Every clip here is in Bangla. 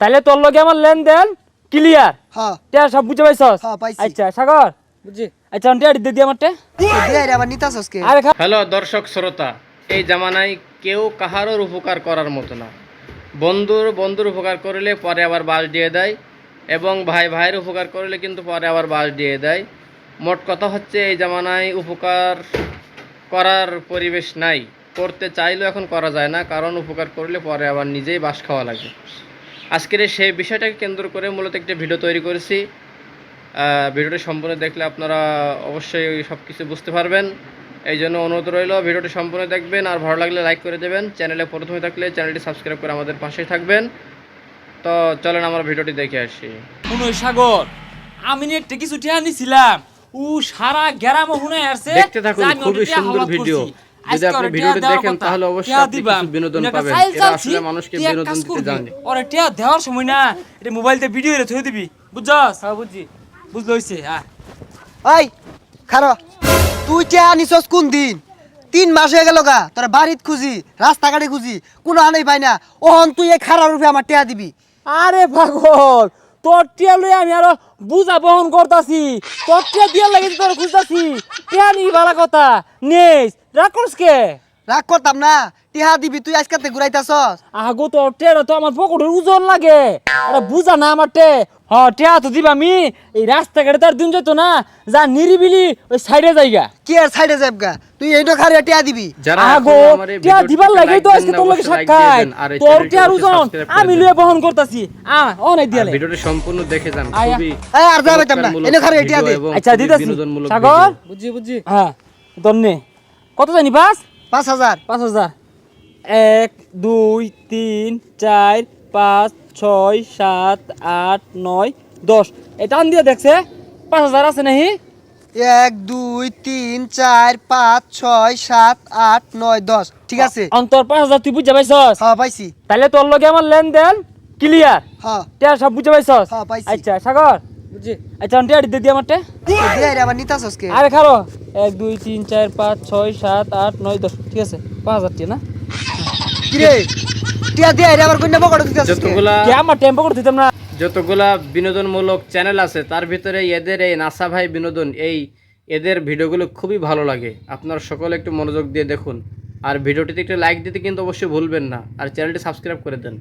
তাহলে তোর লগে আমার লেনদেন ক্লিয়ার হ্যাঁ। টিয়া সব বুঝে পাইছস? হ্যাঁ, পাইছি। আচ্ছা সাগর। বুঝছি। আচ্ছা টিয়া দিতে দি আমারটে। দিয়ে আবার নিতাছস কে? আরে হ্যালো দর্শক শ্রোতা এই জামানায় কেউ কাহারোর উপকার করার মতো না। বন্ধুর বন্ধুর উপকার করলে পরে আবার বাস দিয়ে দেয় এবং ভাই ভাইয়ের উপকার করলে কিন্তু পরে আবার বাস দিয়ে দেয়। মোট কথা হচ্ছে এই জামানায় উপকার করার পরিবেশ নাই। করতে চাইলেও এখন করা যায় না কারণ উপকার করলে পরে আবার নিজেই বাস খাওয়া লাগে। আজকের সেই বিষয়টাকে কেন্দ্র করে মূলত একটি ভিডিও তৈরি করেছি। আহ, ভিডিওটি সম্পূর্ণ দেখলে আপনারা অবশ্যই সব কিছু বুঝতে পারবেন। এই জন্য অনুরোধ রইল ভিডিওটি সম্পূর্ণ দেখবেন আর ভালো লাগলে লাইক করে দেবেন। চ্যানেলে প্রথমে থাকলে চ্যানেলটি সাবস্ক্রাইব করে আমাদের পাশেই থাকবেন। তো চলেন আমরা ভিডিওটি দেখে আসি। সাগর আমি নেটে কিছু টিয়া নিছিলাম। ও সারা গ্যারাম হুনে আসছে। দেখতে থাকুন, খুবই সুন্দর ভিডিও। যদি আপনি ভিডিওটি দেখেন, তাহলে অবশ্যই আপনি কিছু বিনোদন পাবেন। চালছি, আসলে মানুষকে বিনোদন দিতে জানে। ওরে টিয়া দেওয়ার সময় না এটা মোবাইলতে ভিডিও রে থই দিবি। বুঝছস? হ্যাঁ বুঝছি। বুঝলো হইছে? হ্যাঁ ওই খারো তুই নিছস কোন দিন? তিন মাস হয়ে গেল গা তোর বাড়িত খুঁজি রাস্তাঘাটে খুঁজি কোনো আনেই পাই না। ওহন তুই এই খারাপ রূপে আমার টেয়া দিবি। আরে পাগল তোর টিয়া লই আমি আরও বুঝা বহন করতাছি। তোর টিয়া দিয়া লাগে তোর খুঁজতাছি। টিয়া নি ভালো কথা। নেস। কে রাগ করতাম না। টিহা দিবি তুই আজকাতে ঘুরাইতাছস। আগো তোর টিয়া তো আমার পকেটের ওজন লাগে। আরে বুঝা না আমার টে হ টিয়া তো দিবা আমি এই রাস্তাঘাটে তার দিন যেত না। যা নিরিবিলি ওই সাইডে জায়গা কি আর সাইডে যাব গা তুই এইটা খারিয়া টিয়া দিবি। টিয়া দিবার লাগে তো আজকে না, তোর লগে সাক্ষাৎ। তোর টিয়ার ওজন আমি। লয়ে বহন করতাছি। আ অনেক আর দিয়ালে ভিডিওটি সম্পূর্ণ দেখে যান খুবই আর যাবে না। টিয়া দে। আচ্ছা দিতাছি। সাগর। বুঝছি বুঝছি। হ্যাঁ দন্নে কত জানি পাঁচ? পাঁচ হাজার। পাঁচ হাজার। এক দুই তিন চার পাঁচ ছয় সাত আট নয় দশ। এটা আন দিয়ে দেখছে পাঁচ হাজার আছে নাহি? এক দুই তিন চার পাঁচ ছয় সাত আট নয় দশ। ঠিক আছে? অন্তর পাঁচ হাজার তুই বুঝে পাইছস? হ্যাঁ পাইছি। তাহলে তোর লগে আমার লেনদেন ক্লিয়ার হ্যাঁ। সব বুঝে পাইছস? হ্যাঁ, পাইছি। আচ্ছা সাগর। আচ্ছা আমারটে আবার কে আরে খারো এক দুই তিন চার পাঁচ ছয় সাত আট নয় দশ ঠিক আছে পাঁচ হাজার টিয়া না? কি রে? টিয়া দিয়ে আবার যতগুলা কে আমার টেম্পো করে দিতাম না। যতগুলা বিনোদনমূলক চ্যানেল আছে তার ভিতরে এদের এই নাসা ভাই বিনোদন এই এদের ভিডিওগুলো খুবই ভালো লাগে। আপনার সকলে একটু মনোযোগ দিয়ে দেখুন। আর ভিডিওটিতে একটু লাইক দিতে কিন্তু অবশ্যই ভুলবেন না। আর চ্যানেলটি সাবস্ক্রাইব করে দেন।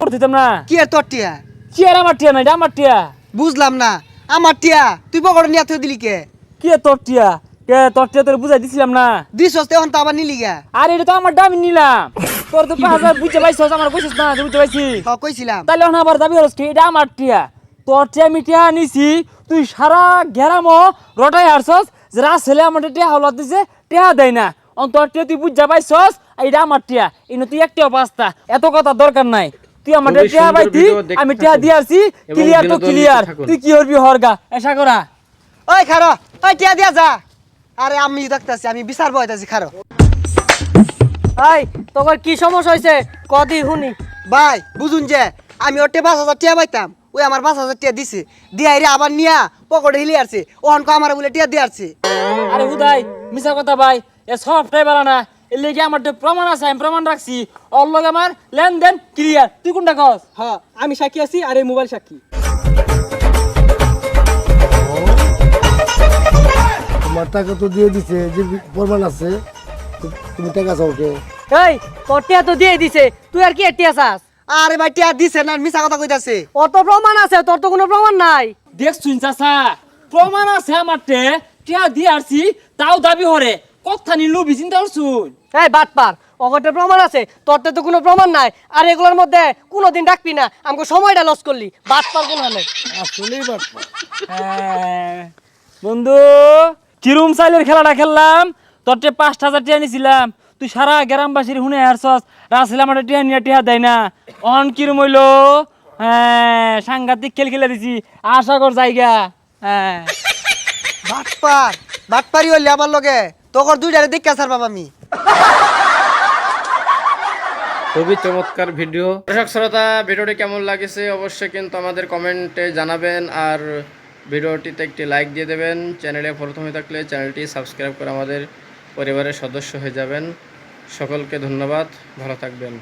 করে দিতাম না। কি আর তোর টিয়া? কি আর আমার টিয়া না এটা আমার টিয়া। বুঝলাম না। আমার টিয়া তুই পকেটে নিয়ে থই দিলি কে? কি তোর টিয়া? কে তোর টিয়া তোর বুঝাই দিছিলাম না? দিছস তখন তো আবার নিলি গা। আর এটা তো আমার দামি নিলাম। তোর তো পাঁচ হাজার বুঝতে পাইছিস আমার কইছিস না তুই বুঝতে পাইছি হ্যাঁ কইছিলাম। তাহলে এখন আবার দাবি হরস কি এটা আমার টিয়া। তোর টিয়া আমি টিয়া নিছি তুই সারা গেরামো রটাই হারছস যে রাস ছেলে আমার টিয়া হলত দিছে টিয়া দেয় না। অন তোর টিয়া তুই বুঝতে পাইছস এটা আমার টিয়া। ইনো তুই একটিও পাঁচটা এত কথা দরকার নাই। তুই খুবই টিয়া পাইতি আমি টিয়া দিয়ে এবং ক্লিয়ার তো ক্লিয়ার তুই কি করবি হরগা এসা করা ওই খারো ওই টিয়া দিয়া যা। আরে আমি দেখতাছি আমি বিচার বইতাছি খারো। ভাই তোর কি সমস্যা হয়েছে কদি শুনি। ভাই বুঝুন যে আমি ওটে পাঁচ হাজার টিয়া পাইতাম। ওই আমার পাঁচ হাজার টিয়া দিছে। দিয়া রে আবার নিয়া পকেটে হিলি আসছে ওহন কো আমার বলে টিয়া দিয়ে আসছে আরে হুদাই মিছা কথা ভাই এ সবটাই বলা না। এর লেগে আমার তো প্রমাণ আছে আমি প্রমাণ রাখছি। ওর লগে আমার লেনদেন ক্লিয়ার তুই কোনটা কস? হ্যাঁ আমি সাক্ষী আছি আর এই মোবাইল সাক্ষী। তোমার টাকা তো দিয়ে দিছে যে প্রমাণ আছে তুমি টাকা চাও কে? এই তোর টিয়া তো দিয়ে দিছে তুই আর কি টিয়া চাস? আরে ভাই টিয়া দিছে না মিছা কথা কইতাছে। অত প্রমাণ আছে তোর তো কোনো প্রমাণ নাই। দেখ শুন চাচা প্রমাণ আছে আমার টে টিয়া দিয়ে আসছি তাও দাবি হরে। কথা নিলু বিচিন্তা শুন এই বাট পার। অগটের প্রমাণ আছে তোর তো কোনো প্রমাণ নাই। আর এগুলোর মধ্যে কোনোদিন ডাকবি না আমাকে সময়টা লস করলি। বাট পার কোন হালে। আসলেই বাটপা হ্যাঁ। বন্ধু কিরুম সাইলের খেলাটা খেললাম? তোর টে পাঁচটা হাজার টিয়া নিছিলাম। তুই সারা গ্রামবাসীর হুনে হারছস। রাসেল আমার টিয়া নিয়ে টিয়া দেয় না। অন কিরম হইল? হ্যাঁ সাংঘাতিক খেল খেলে দিছি। আশা কর জায়গা। হ্যাঁ। বাটপার বাটপারি হইলে আমার লগে। তোর দুইটারে দেখা বাবা আমি। খুবই চমৎকার ভিডিও। দর্শক, শ্রোতা, ভিডিওটি কেমন লাগেছে অবশ্যই কিন্তু আমাদের কমেন্টে জানাবেন আর ভিডিওটিতে একটি লাইক দিয়ে দেবেন। চ্যানেলে প্রথমে থাকলে চ্যানেলটি সাবস্ক্রাইব করে আমাদের পরিবারের সদস্য হয়ে যাবেন। সকলকে ধন্যবাদ, ভালো থাকবেন।